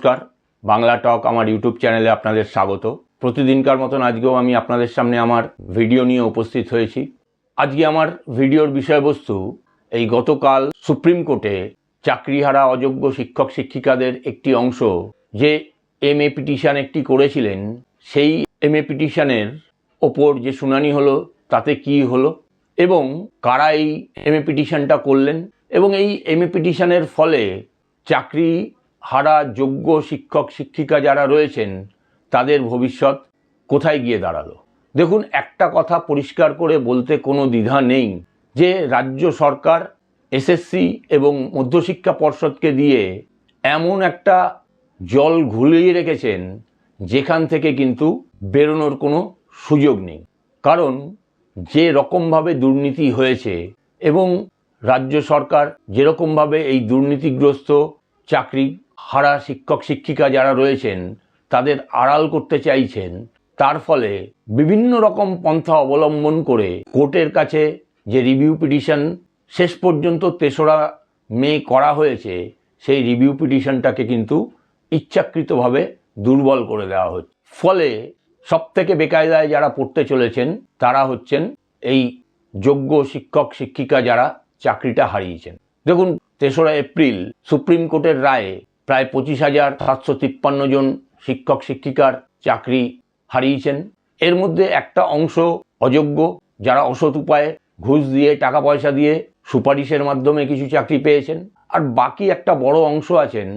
নমস্কার। বাংলা টক আমার ইউটিউব চ্যানেলে আপনাদের স্বাগত। প্রতিদিনকার মতন আজকেও আমি আপনাদের সামনে আমার ভিডিও নিয়ে উপস্থিত হয়েছি। আজকে আমার ভিডিওর বিষয়বস্তু, এই গতকাল সুপ্রিম কোর্টে চাকরিহারা অযোগ্য শিক্ষক শিক্ষিকাদের একটি অংশ যে এম এ পিটিশন একটি করেছিলেন, সেই এম এ পিটিশনের ওপর যে শুনানি হলো, তাতে কি হলো এবং কারা এই এম এ পিটিশনটা করলেন এবং এই এম এ পিটিশনের ফলে চাকরি হারা যোগ্য শিক্ষক, শিক্ষিকা যারা রয়েছেন, তাদের ভবিষ্যৎ কোথায় গিয়ে দাঁড়াল? দেখুন, একটা কথা পরিষ্কার করে বলতে কোনো দ্বিধা নেই যে রাজ্য সরকার, এসএসসি এবং মধ্যশিক্ষা পর্ষদকে দিয়ে এমন একটা জল ঘুলিয়ে রেখেছেন, যেখান থেকে কিন্তু বেরোনোর কোনো সুযোগ নেই। কারণ যে রকমভাবে দুর্নীতি হয়েছে এবং রাজ্য সরকার যেরকমভাবে এই দুর্নীতিগ্রস্ত চাকরি হারা শিক্ষক, শিক্ষিকা যারা রয়েছেন, তাদের আড়াল করতে চাইছেন। তার ফলে বিভিন্ন রকম পন্থা অবলম্বন করে কোর্টের কাছে যে রিভিউ পিটিশন শেষ পর্যন্ত তেসরা মে করা হয়েছে, সেই রিভিউ পিটিশনটাকে কিন্তু ইচ্ছাকৃতভাবে দুর্বল করে দেওয়া হচ্ছে। ফলে সব থেকে বেকায়দায় যারা পড়তে চলেছেন, তারা হচ্ছেন এই যোগ্য শিক্ষক, শিক্ষিকা যারা চাকরিটা হারিয়েছেন। দেখুন, তেসরা এপ্রিল সুপ্রিম কোর্টের রায়ে প্রায় পঁচিশ হাজার সাতশো তিপ্পান্ন জন শিক্ষক, শিক্ষিকার চাকরি হারিয়েছেন। এর মধ্যে একটা অংশ অযোগ্য, যারা অসৎ উপায়ে ঘুষ দিয়ে টাকা পয়সা দিয়ে সুপারিশের মাধ্যমে কিছু চাকরি পেয়েছেন। আর বাকি একটা বড় অংশ আছেন,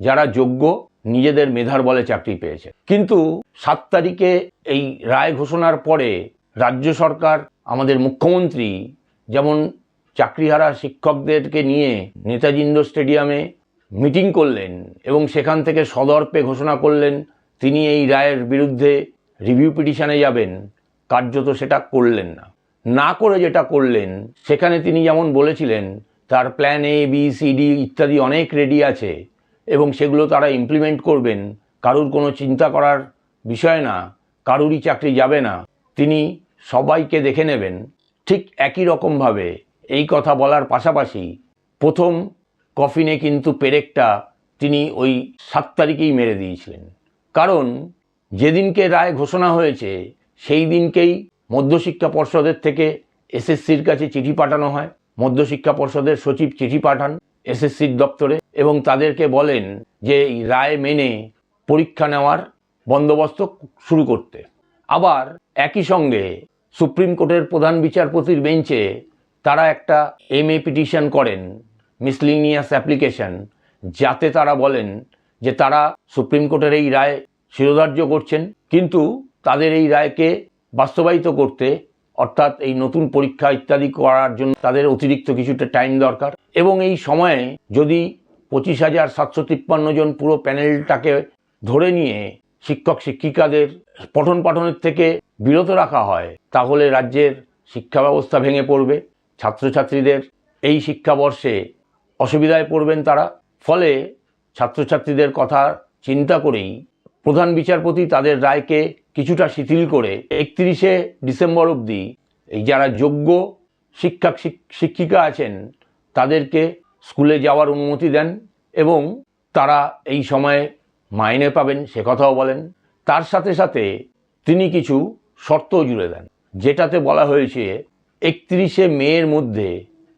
যারা যোগ্য, নিজেদের মেধার বলে চাকরি পেয়েছেন। কিন্তু সাত তারিখে এই রায় ঘোষণার পরে রাজ্য সরকার, আমাদের মুখ্যমন্ত্রী, যেমন চাকরিহারা শিক্ষকদেরকে নিয়ে নেতাজি ইন্ডোর স্টেডিয়ামে মিটিং করলেন এবং সেখান থেকে সদর্পে ঘোষণা করলেন, তিনি এই রায়ের বিরুদ্ধে রিভিউ পিটিশনে যাবেন, কার্যত সেটা করলেন না। না করে যেটা করলেন, সেখানে তিনি যেমন বলেছিলেন, তার plan A B C D ইত্যাদি অনেক রেডি আছে এবং সেগুলো তারা ইমপ্লিমেন্ট করবেন, কারুর কোনো চিন্তা করার বিষয় না, কারুরই চাকরি যাবে না। তিনি সবাইকে দেখে নেবেন, ঠিক একই রকমভাবে এই কথা বলার পাশাপাশি প্রথম কফিনে কিন্তু পেরেকটা তিনি ওই সাত তারিখেই মেরে দিয়েছিলেন। কারণ যেদিনকে রায় ঘোষণা হয়েছে, সেই দিনকেই মধ্যশিক্ষা পর্ষদের থেকে এসএসসির কাছে চিঠি পাঠানো হয়। মধ্যশিক্ষা পর্ষদের সচিব চিঠি পাঠান এসএসসির দপ্তরে এবং তাদেরকে বলেন যে এই রায় মেনে পরীক্ষা নেওয়ার বন্দোবস্ত শুরু করতে। আবার একই সঙ্গে সুপ্রিম কোর্টের প্রধান বিচারপতির বেঞ্চে তারা একটা এম এ পিটিশন করেন। মিসলিনিয়াস অ্যাপ্লিকেশন যাতে তারা বলেন যে তারা সুপ্রিম কোর্টের এই রায় শিরোধার্য করছেন, কিন্তু তাদের এই রায়কে বাস্তবায়িত করতে, অর্থাৎ এই নতুন পরীক্ষা ইত্যাদি করার জন্য তাদের অতিরিক্ত কিছুটা টাইম দরকার। এবং এই সময়ে যদি পঁচিশ হাজার সাতশো তিপ্পান্ন জন পুরো প্যানেলটাকে ধরে নিয়ে শিক্ষক, শিক্ষিকাদের পঠন পাঠনের থেকে বিরত রাখা হয়, তাহলে রাজ্যের শিক্ষা ব্যবস্থা ভেঙে পড়বে। ছাত্রছাত্রীদের এই শিক্ষাবর্ষে অসুবিধায় পড়বেন তারা। ফলে ছাত্রছাত্রীদের কথা চিন্তা করেই প্রধান বিচারপতি তাদের রায়কে কিছুটা শিথিল করে একত্রিশে ডিসেম্বর অবধি এই যারা যোগ্য শিক্ষক শিক্ষিকা আছেন, তাদেরকে স্কুলে যাওয়ার অনুমতি দেন এবং তারা এই সময়ে মাইনে পাবেন সে কথাও বলেন। তার সাথে সাথে তিনি কিছু শর্তও জুড়ে দেন, যেটাতে বলা হয়েছে, একত্রিশে মেয়ের মধ্যে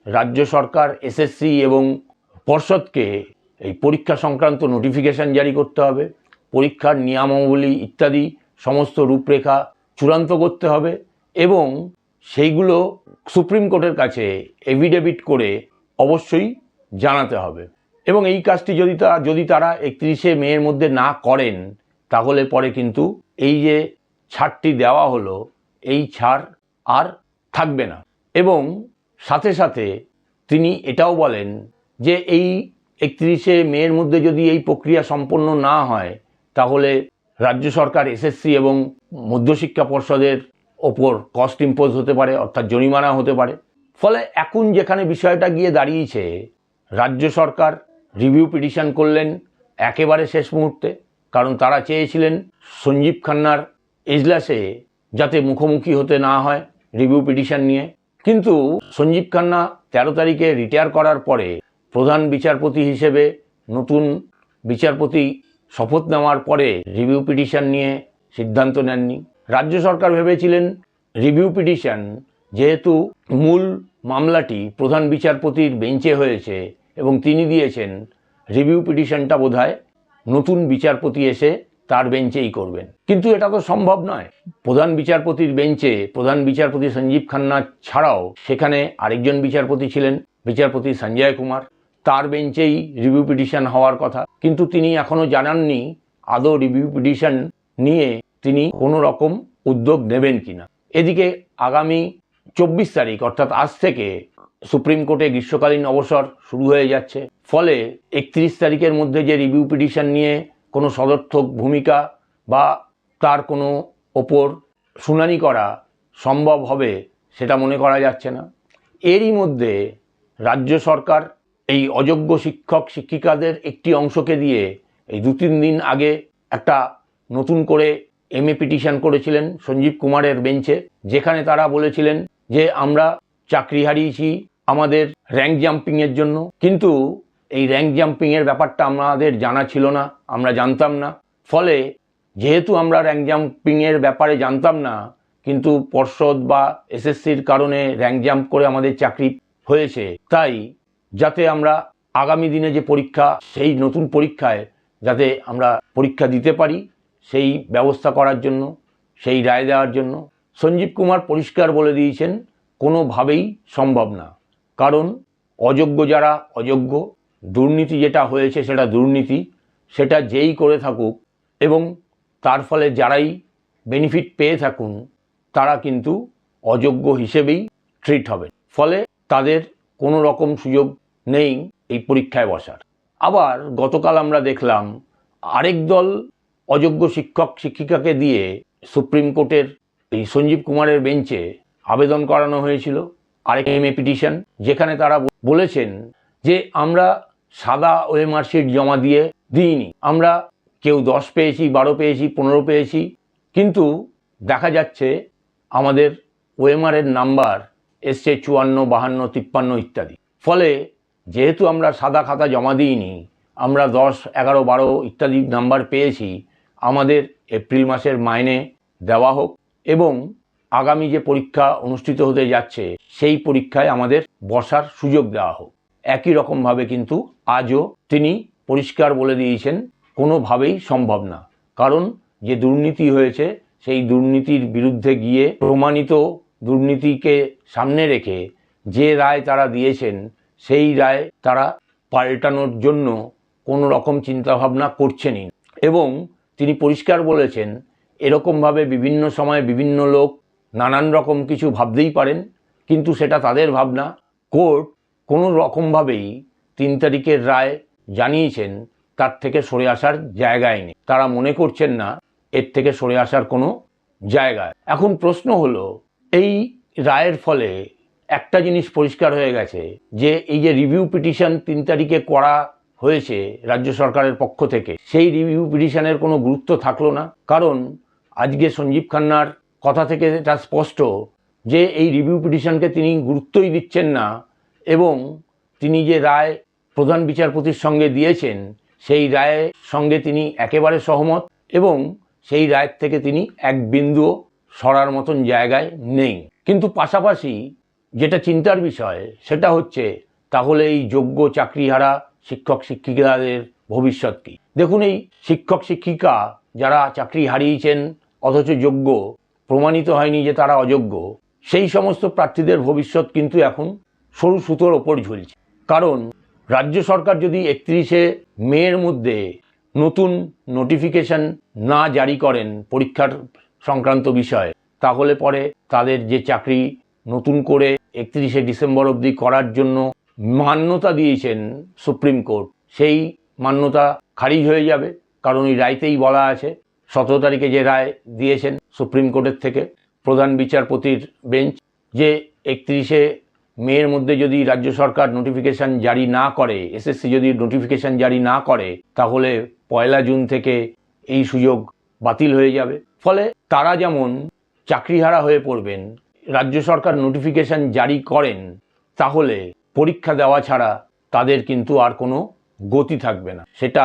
রাজ্য সরকার এসএসসি এবং পর্ষদকে এই পরীক্ষা সংক্রান্ত নোটিফিকেশন জারি করতে হবে। পরীক্ষার নিয়মাবলী ইত্যাদি সমস্ত রূপরেখা চূড়ান্ত করতে হবে এবং সেইগুলো সুপ্রিম কোর্টের কাছে এভিডেভিট করে অবশ্যই জানাতে হবে। এবং এই কাজটি যদি তা যদি তারা একত্রিশে মেয়ের মধ্যে না করেন, তাহলে পরে কিন্তু এই যে ছাড়টি দেওয়া হলো, এই ছাড় আর থাকবে না। এবং সাথে সাথে তিনি এটাও বলেন যে এই একত্রিশে মেয়ের মধ্যে যদি এই প্রক্রিয়া সম্পন্ন না হয়, তাহলে রাজ্য সরকার, এসএসসি এবং মধ্যশিক্ষা পর্ষদের ওপর কস্ট ইম্পোজ হতে পারে, অর্থাৎ জরিমানা হতে পারে। ফলে এখন যেখানে বিষয়টা গিয়ে দাঁড়িয়েছে, রাজ্য সরকার রিভিউ পিটিশন করলেন একেবারে শেষ মুহূর্তে, কারণ তারা চেয়েছিলেন সঞ্জীব খান্নার এজলাসে যাতে মুখোমুখি হতে না হয় রিভিউ পিটিশন নিয়ে। কিন্তু সঞ্জীব খান্না তেরো তারিখে রিটায়ার করার পরে প্রধান বিচারপতি হিসেবে নতুন বিচারপতি শপথ নেওয়ার পরে রিভিউ পিটিশন নিয়ে সিদ্ধান্ত নেননি। রাজ্য সরকার ভেবেছিলেন রিভিউ পিটিশন যেহেতু মূল মামলাটি প্রধান বিচারপতির বেঞ্চে হয়েছে এবং তিনি দিয়েছেন রিভিউ পিটিশনটা বোধহয় নতুন বিচারপতি এসে তার বেঞ্চেই করবেন। কিন্তু এটা তো সম্ভব নয়। প্রধান বিচারপতির বেঞ্চে, প্রধান বিচারপতি সঞ্জীব খান্না ছাড়াও সেখানে আরেকজন বিচারপতি ছিলেন, বিচারপতি সঞ্জয় কুমার। তার বেঞ্চেই রিভিউ পিটিশন হওয়ার কথা। কিন্তু তিনি এখনও জানাননি আদৌ রিভিউ পিটিশন নিয়ে তিনি কোনো রকম উদ্যোগ নেবেন কিনা। এদিকে আগামী চব্বিশ তারিখ, অর্থাৎ আজ থেকে সুপ্রিম কোর্টে গ্রীষ্মকালীন অবসর শুরু হয়ে যাচ্ছে। ফলে একত্রিশ তারিখের মধ্যে যে রিভিউ পিটিশন নিয়ে কোনো সদর্থক ভূমিকা বা তার কোনো ওপর শুনানি করা সম্ভব হবে সেটা মনে করা যাচ্ছে না। এরই মধ্যে রাজ্য সরকার এই অযোগ্য শিক্ষক, শিক্ষিকাদের একটি অংশকে দিয়ে এই দু তিন দিন আগে একটা নতুন করে এমএ পিটিশন করেছিলেন সঞ্জীব কুমারের বেঞ্চে, যেখানে তারা বলেছিলেন যে আমরা চাকরি হারিয়েছি আমাদের র্যাঙ্ক জাম্পিংয়ের জন্য। কিন্তু এই র্যাঙ্ক জাম্পিংয়ের ব্যাপারটা আমাদের জানা ছিল না, আমরা জানতাম না। ফলে যেহেতু আমরা র্যাঙ্ক জাম্পিংয়ের ব্যাপারে জানতাম না, কিন্তু পর্ষদ বা এসএসসির কারণে র্যাঙ্ক জাম্প করে আমাদের চাকরি হয়েছে। তাই যাতে আমরা আগামী দিনে যে পরীক্ষা, সেই নতুন পরীক্ষায় যাতে আমরা পরীক্ষা দিতে পারি, সেই ব্যবস্থা করার জন্য, সেই রায় দেওয়ার জন্য, সঞ্জীব কুমার পরিষ্কার বলে দিয়েছেন, কোনোভাবেই সম্ভব না। কারণ অযোগ্য যারা অযোগ্য দুর্নীতি যেটা হয়েছে সেটা দুর্নীতি, সেটা যেই করে থাকুক এবং তার ফলে যারাই বেনিফিট পেয়ে থাকুন, তারা কিন্তু অযোগ্য হিসেবেই ট্রিট হবে ফলে তাদের কোনো রকম সুযোগ নেই এই পরীক্ষায় বসার। আবার গতকাল আমরা দেখলাম আরেক দল অযোগ্য শিক্ষক, শিক্ষিকাকে দিয়ে সুপ্রিম কোর্টের এই সঞ্জীব কুমারের বেঞ্চে আবেদন করানো হয়েছিল। আরেক এম এ পিটিশন, যেখানে তারা বলেছেন যে আমরা সাদা ওএমআর শিট জমা দিয়ে দিইনি। আমরা কেউ দশ পেয়েছি, বারো পেয়েছি, পনেরো পেয়েছি, কিন্তু দেখা যাচ্ছে আমাদের ওএমআরের নাম্বার এসছে চুয়ান্ন, বাহান্ন, তিপ্পান্ন ইত্যাদি। ফলে যেহেতু আমরা সাদা খাতা জমা দিইনি, আমরা দশ, এগারো, বারো ইত্যাদি নাম্বার পেয়েছি, আমাদের এপ্রিল মাসের মাইনে দেওয়া হোক এবং আগামী যে পরীক্ষা অনুষ্ঠিত হতে যাচ্ছে, সেই পরীক্ষায় আমাদের বসার সুযোগ দেওয়া হোক। একই রকমভাবে কিন্তু আজও তিনি পরিষ্কার বলে দিয়েছেন, কোনোভাবেই সম্ভব না। কারণ যে দুর্নীতি হয়েছে, সেই দুর্নীতির বিরুদ্ধে গিয়ে প্রমাণিত দুর্নীতিকে সামনে রেখে যে রায় তারা দিয়েছেন, সেই রায় তারা পাল্টানোর জন্য কোনো রকম চিন্তাভাবনা করছেনই এবং তিনি পরিষ্কার বলেছেন, এরকমভাবে বিভিন্ন সময়ে বিভিন্ন লোক নানান রকম কিছু ভাবতেই পারেন, কিন্তু সেটা তাদের ভাবনা। কোর্ট কোনো রকমভাবেই তিন তারিখের রায় জানিয়েছেন, তার থেকে সরে আসার জায়গায় নেই। তারা মনে করছেন না এর থেকে সরে আসার কোনো জায়গায় এখন প্রশ্ন হলো, এই রায়ের ফলে একটা জিনিস পরিষ্কার হয়ে গেছে, যে এই যে রিভিউ পিটিশন তিন তারিখে করা হয়েছে রাজ্য সরকারের পক্ষ থেকে, সেই রিভিউ পিটিশনের কোনো গুরুত্ব থাকল না। কারণ আজকে সঞ্জীব খান্নার কথা থেকে এটা স্পষ্ট যে এই রিভিউ পিটিশনকে তিনি গুরুত্বই দিচ্ছেন না এবং তিনি যে রায় প্রধান বিচারপতির সঙ্গে দিয়েছেন, সেই রায়ের সঙ্গে তিনি একেবারে সহমত এবং সেই রায়ের থেকে তিনি এক বিন্দুও সরার মতন জায়গায় নেই। কিন্তু পাশাপাশি যেটা চিন্তার বিষয়, সেটা হচ্ছে তাহলে এই যোগ্য চাকরিহারা শিক্ষক শিক্ষিকাদের ভবিষ্যৎ কী? দেখুন, এই শিক্ষক শিক্ষিকা যারা চাকরি হারিয়েছেন, অথচ যোগ্য, প্রমাণিত হয়নি যে তারা অযোগ্য, সেই সমস্ত প্রার্থীদের ভবিষ্যৎ কিন্তু এখন সরু সুতোর ওপর ঝুলছে। কারণ রাজ্য সরকার যদি একত্রিশে মের মধ্যে নতুন নোটিফিকেশন না জারি করেন পরীক্ষার সংক্রান্ত বিষয়ে, তাহলে পরে তাদের যে চাকরি নতুন করে একত্রিশে ডিসেম্বর অবধি করার জন্য মান্যতা দিয়েছেন সুপ্রিম কোর্ট, সেই মান্যতা খারিজ হয়ে যাবে। কারণ এই রায়তেই বলা আছে, সতেরো তারিখে যে রায় দিয়েছেন সুপ্রিম কোর্টের থেকে প্রধান বিচারপতির বেঞ্চ, যে একত্রিশে মেয়ের মধ্যে যদি রাজ্য সরকার নোটিফিকেশান জারি না করে এসএসসি যদি নোটিফিকেশান জারি না করে, তাহলে পয়লা জুন থেকে এই সুযোগ বাতিল হয়ে যাবে। ফলে তারা যেমন চাকরিহারা হয়ে পড়বেন, রাজ্য সরকার নোটিফিকেশান জারি করেন, তাহলে পরীক্ষা দেওয়া ছাড়া তাদের কিন্তু আর কোনো গতি থাকবে না। সেটা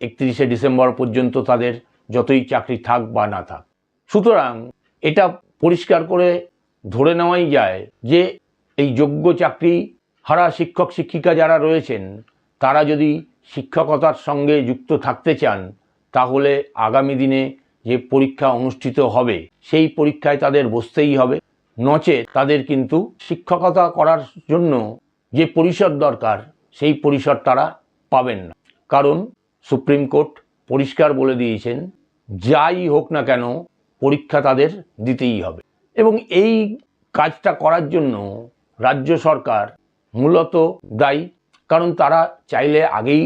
একত্রিশে ডিসেম্বর পর্যন্ত তাদের যতই চাকরি থাক বা না থাক। সুতরাং এটা পরিষ্কার করে ধরে নেওয়াই যায় যে এই যোগ্য চাকরি হারা শিক্ষক শিক্ষিকা যারা রয়েছেন, তারা যদি শিক্ষকতার সঙ্গে যুক্ত থাকতে চান, তাহলে আগামী দিনে যে পরীক্ষা অনুষ্ঠিত হবে, সেই পরীক্ষায় তাদের বসতেই হবে। নচে তাদের কিন্তু শিক্ষকতা করার জন্য যে পরিসর দরকার, সেই পরিসর তারা পাবেন না। কারণ সুপ্রিম কোর্ট পরিষ্কার বলে দিয়েছেন, যাই হোক না কেন, পরীক্ষা তাদের দিতেই হবে। এবং এই কাজটা করার জন্য রাজ্য সরকার মূলত দায়ী। কারণ তারা চাইলে আগেই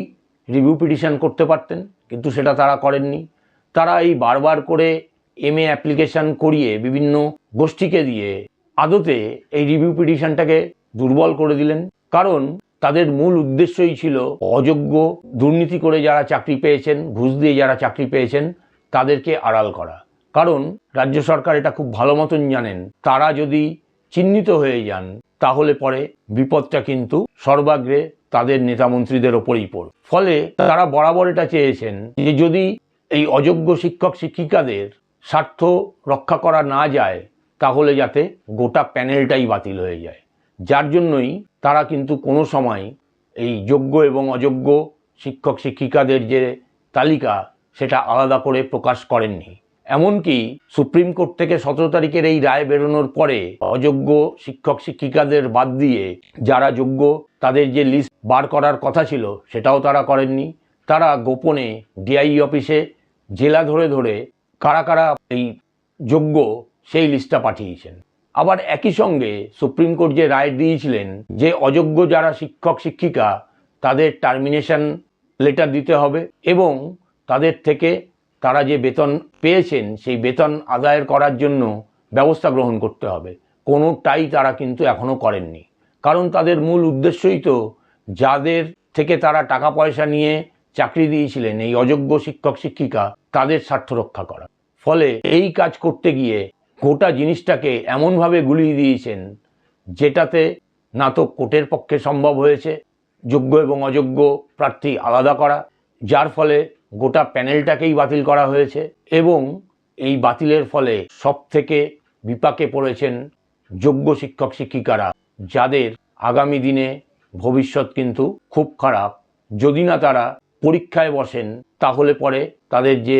রিভিউ পিটিশন করতে পারতেন, কিন্তু সেটা তারা করেননি। তারা এই বারবার করে এম এ অ্যাপ্লিকেশন করিয়ে বিভিন্ন গোষ্ঠীকে দিয়ে আদতে এই রিভিউ পিটিশনটাকে দুর্বল করে দিলেন। কারণ তাদের মূল উদ্দেশ্যই ছিল অযোগ্য দুর্নীতি করে যারা চাকরি পেয়েছেন, ঘুষ দিয়ে যারা চাকরি পেয়েছেন, তাদেরকে আড়াল করা। কারণ রাজ্য সরকার এটা খুব ভালো মতন জানেন। তারা যদি চিহ্নিত হয়ে যান তাহলে পরে বিপদটা কিন্তু সর্বাগ্রে তাদের নেতামন্ত্রীদের ওপরেই পড়ে। ফলে তারা বরাবর এটা চেয়েছেন যে যদি এই অযোগ্য শিক্ষক শিক্ষিকাদের স্বার্থ রক্ষা করা না যায়, তাহলে যাতে গোটা প্যানেলটাই বাতিল হয়ে যায়। যার জন্যই তারা কিন্তু কোনো সময় এই যোগ্য এবং অযোগ্য শিক্ষক শিক্ষিকাদের যে তালিকা, সেটা আলাদা করে প্রকাশ করেননি। এমনকি সুপ্রিম কোর্ট থেকে সতেরো তারিখের এই রায় বেরোনোর পরে অযোগ্য শিক্ষক শিক্ষিকাদের বাদ দিয়ে যারা যোগ্য, তাদের যে লিস্ট বার করার কথা ছিল সেটাও তারা করেননি। তারা গোপনে ডিআই অফিসে জেলা ধরে ধরে কারা কারা এই যোগ্য সেই লিস্টটা পাঠিয়েছেন। আবার একই সঙ্গে সুপ্রিম কোর্ট যে রায় দিয়েছিলেন যে অযোগ্য যারা শিক্ষক শিক্ষিকা, তাদের টার্মিনেশন লেটার দিতে হবে এবং তাদের থেকে তারা যে বেতন পেয়েছেন, সেই বেতন আদায়ের করার জন্য ব্যবস্থা গ্রহণ করতে হবে। কোনোটাই তারা কিন্তু এখনও করেননি। কারণ তাদের মূল উদ্দেশ্যই তো যাদের থেকে তারা টাকা পয়সা নিয়ে চাকরি দিয়েছিলেন, এই অযোগ্য শিক্ষক, শিক্ষিকা, তাদের স্বার্থ রক্ষা করা। ফলে এই কাজ করতে গিয়ে গোটা জিনিসটাকে এমনভাবে গুলিয়ে দিয়েছেন, যেটাতে না তো কোর্টের পক্ষে সম্ভব হয়েছে, যোগ্য এবং অযোগ্য প্রার্থী আলাদা করা, যার ফলে গোটা প্যানেলটাকেই বাতিল করা হয়েছে এবং এই বাতিলের ফলে সব থেকে বিপাকে পড়েছেন যোগ্য শিক্ষক শিক্ষিকারা, যাদের আগামী দিনে ভবিষ্যৎ কিন্তু খুব খারাপ। যদি না তারা পরীক্ষায় বসেন, তাহলে পরে তাদের যে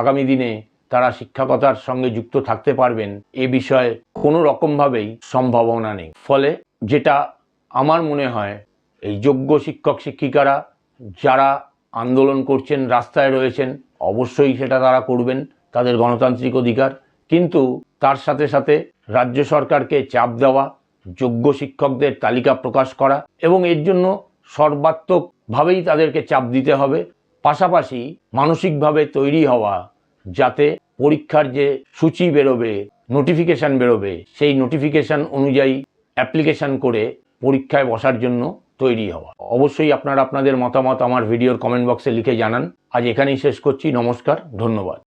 আগামী দিনে তারা শিক্ষকতার সঙ্গে যুক্ত থাকতে পারবেন, এ বিষয়ে কোনো রকমভাবেই সম্ভাবনা নেই। ফলে যেটা আমার মনে হয়, এই যোগ্য শিক্ষক শিক্ষিকারা, যারা আন্দোলন করছেন, রাস্তায় রয়েছেন, অবশ্যই সেটা তারা করবেন, তাদের গণতান্ত্রিক অধিকার। কিন্তু তার সাথে সাথে রাজ্য সরকারকে চাপ দেওয়া, যোগ্য শিক্ষকদের তালিকা প্রকাশ করা এবং এর জন্য সর্বাত্মকভাবেই তাদেরকে চাপ দিতে হবে। পাশাপাশি মানসিকভাবে তৈরি হওয়া, যাতে পরীক্ষার যে সূচি বেরোবে নোটিফিকেশান বেরোবে, সেই নোটিফিকেশান অনুযায়ী অ্যাপ্লিকেশান করে পরীক্ষায় বসার জন্য তৈরি হওয়া। অবশ্যই আপনারা আপনাদের মতামত আমার ভিডিওর কমেন্ট বক্সে লিখে জানান। আজ এখানেই শেষ করছি। নমস্কার, ধন্যবাদ।